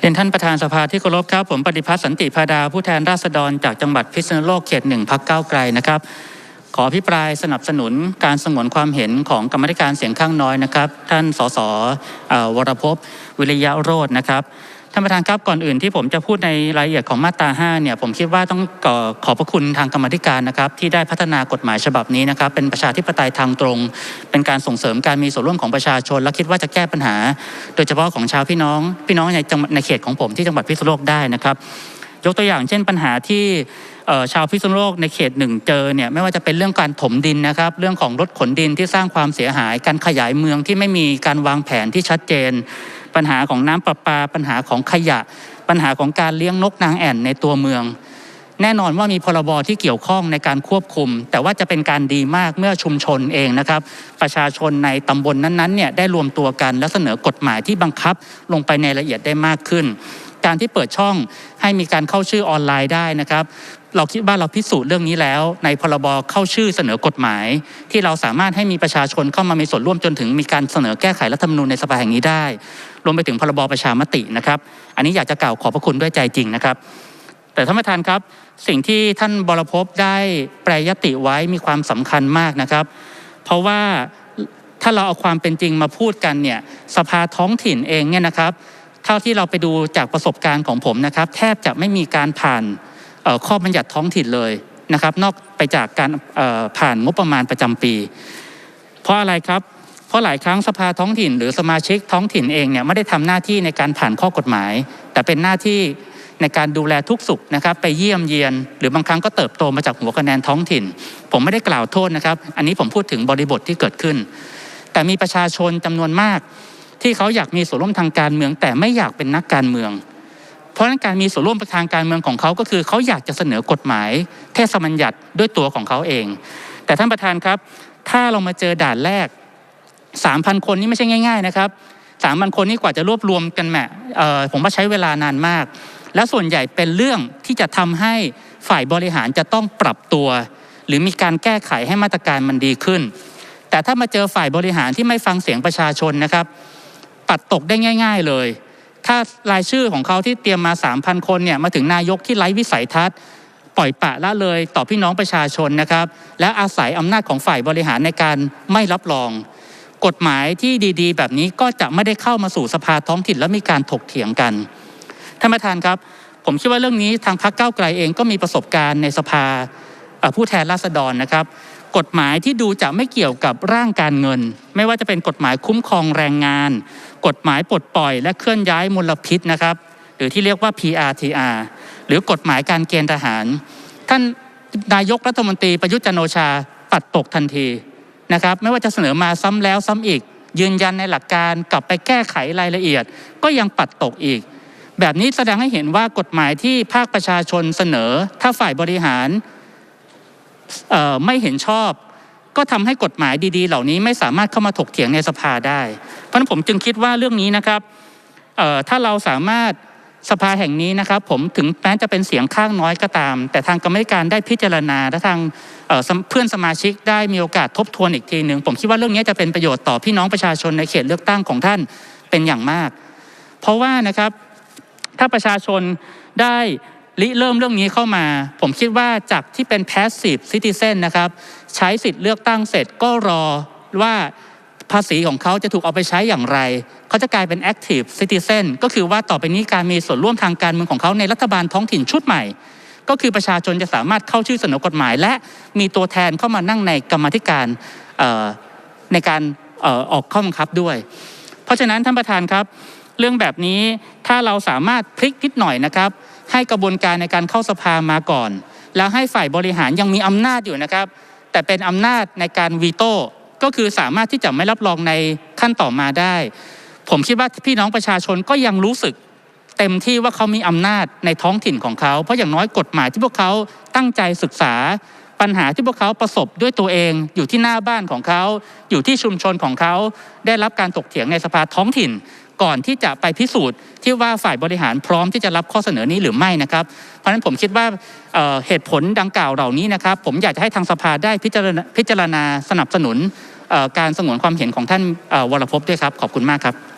เรียนท่านประธานสภาที่เคารพครับ ผมปฏิพัฒน์สันติพาดาผู้แทนราษฎรจากจังหวัดพิษณุโลกเขตหนึ่งพักเก้าไกลนะครับ ขอพิปรายสนับสนุนการสงวนความเห็นของกรรมธิการเสียงข้างน้อยนะครับ ท่านสสวรพวิริยะโรจน์นะครับานประธานครับก่อนอื่นที่ผมจะพูดในรายละเอียดของมาตรา5เนี่ยผมคิดว่าต้องขอขอบพระคุณทางกรรมธิการนะครับที่ได้พัฒนากฎหมายฉบับนี้นะครับเป็นประชาธิปไตยทางตรง เป็นการส่งเสริมการมีส่วนร่วมของประชาชน และคิดว่าจะแก้ปัญหา โดยเฉพาะของชาวพี่น้อง พี่น้องในจังหวัดในเขตของผมที่จังหวัดพิษณุโลกได้นะครับ ยกตัวอย่างเช่นปัญหาที่ชาวพิษณุโลกในเขตหนึ่งเจอเนี่ยไม่ว่าจะเป็นเรื่องการถมดินนะครับ เรื่องของรถขนดินที่สร้างความเสียหาย การขยายเมืองที่ไม่มีการวางแผนที่ชัดเจน ปัญหาของน้ำประปา ปัญหาของขยะ ปัญหาของการเลี้ยงนกนางแอ่นในตัวเมือง แน่นอนว่ามีพรบที่เกี่ยวข้องในการควบคุม แต่ว่าจะเป็นการดีมากเมื่อชุมชนเองนะครับ ประชาชนในตำบลนั้นๆเนี่ยได้รวมตัวกันและเสนอกฎหมายที่บังคับลงไปในรายละเอียดได้มากขึ้น การที่เปิดช่องให้มีการเข้าชื่อออนไลน์ได้นะครับ เราคิดว่าเราพิสูจน์เรื่องนี้แล้ว ในพรบเข้าชื่อเสนอกฎหมาย ที่เราสามารถให้มีประชาชนเข้ามามีส่วนร่วมจนถึงมีการเสนอแก้ไขรัฐธรรมนูญในสภาแห่งนี้ได้ รวมไปถึงพรบประชามตินะครับ อันนี้อยากจะกล่าวขอบพระคุณด้วยใจจริงนะครับ แต่ท่านประธานครับ สิ่งที่ท่านบรพบได้แปรยติไว้มีความสำคัญมากนะครับ เพราะว่าถ้าเราเอาความเป็นจริงมาพูดกันเนี่ยสภาท้องถิ่นเองเนี่ยนะครับ เท่าที่เราไปดูจากประสบการณ์ของผมนะครับ แทบจะไม่มีการผ่านข้อบัญญัติท้องถิ่นเลยนะครับ นอกไปจากการผ่านงบประมาณประจำปี เพราะอะไรครับ เพราะหลายครั้งสภาท้องถิ่น หรือสมาชิกท้องถิ่นเองเนี่ยไม่ได้ทำหน้าที่ในการผ่านข้อกฎหมาย แต่เป็นหน้าที่ในการดูแลทุกสุขนะครับ ไปเยี่ยมเยียน หรือบางครั้งก็เติบโตมาจากหัวคะแนนท้องถิ่น ผมไม่ได้กล่าวโทษนะครับ อันนี้ผมพูดถึงบริบทที่เกิดขึ้น แต่มีประชาชนจำนวนมาก ที่เขาอยากมีส่วนร่วมทางการเมือง แต่ไม่อยากเป็นนักการเมือง เพราะนั้นการมีส่วนร่วมทางการเมืองของเขาก็คือเขาอยากจะเสนอกฎหมาย เทศบัญญัติด้วยตัวของเขาเอง แต่ท่านประธานครับ ถ้าเรามาเจอด่านแรก 3,000 คนนี่ไม่ใช่ง่าย ๆ นะครับ3,000 คนนี่กว่าจะรวบรวมกันแหมเอ่อผมว่าใช้เวลานานมาก และส่วนใหญ่เป็นเรื่องที่จะทำให้ฝ่ายบริหารจะต้องปรับตัว หรือมีการแก้ไขให้มาตรการมันดีขึ้น แต่ถ้ามาเจอฝ่ายบริหารที่ไม่ฟังเสียงประชาชนนะครับ ปัดตกได้ง่าย ๆเลย ถ้ารายชื่อของเขาที่เตรียมมา 3,000 คนเนี่ยมาถึงนายกที่ไร้วิสัยทัศน์ ปล่อยปะละเลยต่อพี่น้องประชาชนนะครับ และอาศัยอำนาจของฝ่ายบริหารในการไม่รับรอง กฎหมายที่ดีๆ แบบนี้ก็จะไม่ได้เข้ามาสู่สภาท้องถิ่นและมีการถกเถียงกันท่านประธานครับ ผมคิดว่าเรื่องนี้ทางพรรคก้าวไกลเองก็มีประสบการณ์ในสภาผู้แทนราษฎรนะครับ กฎหมายที่ดูจะไม่เกี่ยวกับร่างการเงิน ไม่ว่าจะเป็นกฎหมายคุ้มครองแรงงาน กฎหมายปลดปล่อยและเคลื่อนย้ายมลพิษนะครับ หรือที่เรียกว่า PRTR หรือกฎหมายการเกณฑ์ทหาร ท่านนายกรัฐมนตรีประยุทธ์จันโอชาปัดตกทันทีนะครับ ไม่ว่าจะเสนอมาซ้ำแล้วซ้ำอีก ยืนยันในหลักการกลับไปแก้ไขรายละเอียด ก็ยังปัดตกอีก แบบนี้แสดงให้เห็นว่ากฎหมายที่ภาคประชาชนเสนอ ถ้าฝ่ายบริหาร ไม่เห็นชอบ ก็ทำให้กฎหมายดีๆ เหล่านี้ไม่สามารถเข้ามาถกเถียงในสภาได้ เพราะนั้นผมจึงคิดว่าเรื่องนี้นะครับถ้าเราสามารถสภาแห่งนี้นะครับ ผมถึงแม้จะเป็นเสียงข้างน้อยก็ตาม แต่ทางกรรมการได้พิจารณาและทางเเพื่อนสมาชิกได้มีโอกาสทบทวนอีกทีหนึ่งผมคิดว่าเรื่องนี้จะเป็นประโยชน์ต่อพี่น้องประชาชนในเขตเลือกตั้งของท่านเป็นอย่างมาก เพราะว่านะครับถ้าประชาชนได้ ริเริ่มเรื่องนี้เข้ามา ผมคิดว่าจากที่เป็น passive citizen นะครับใช้สิทธิ์เลือกตั้งเสร็จก็รอว่าภาษีของเขาจะถูกเอาไปใช้อย่างไร เขาจะกลายเป็น active citizen ก็คือว่าต่อไปนี้การมีส่วนร่วมทางการเมืองของเขาในรัฐบาลท้องถิ่นชุดใหม่ ก็คือประชาชนจะสามารถเข้าชื่อเสนอกฎหมาย และมีตัวแทนเข้ามานั่งในกรรมธิการในการออกข้อบังคับด้วย เพราะฉะนั้นท่านประธานครับ เรื่องแบบนี้ถ้าเราสามารถพลิกนิดหน่อยนะครับ ให้กระบวนการในการเข้าสภามาก่อน แล้วให้ฝ่ายบริหารยังมีอำนาจอยู่นะครับ แต่เป็นอำนาจในการวีโต้ก็คือสามารถที่จะไม่รับรองในขั้นต่อมาได้ ผมคิดว่าพี่น้องประชาชนก็ยังรู้สึกเต็มที่ว่าเขามีอำนาจในท้องถิ่นของเขา เพราะอย่างน้อยกฎหมายที่พวกเขาตั้งใจศึกษา ปัญหาที่พวกเขาประสบด้วยตัวเอง อยู่ที่หน้าบ้านของเขา อยู่ที่ชุมชนของเขา ได้รับการถกเถียงในสภาท้องถิ่น ก่อนที่จะไปพิสูจน์ที่ว่าฝ่ายบริหารพร้อมที่จะรับข้อเสนอนี้หรือไม่นะครับ เพราะฉะนั้นผมคิดว่าเเหตุผลดังกล่าวเหล่านี้นะครับ ผมอยากจะให้ทางสภาได้พิจารณาพจารณาสนับสนุนการสงวนความเห็นของท่านวรพจน์ด้วยครับขอบคุณมากครับ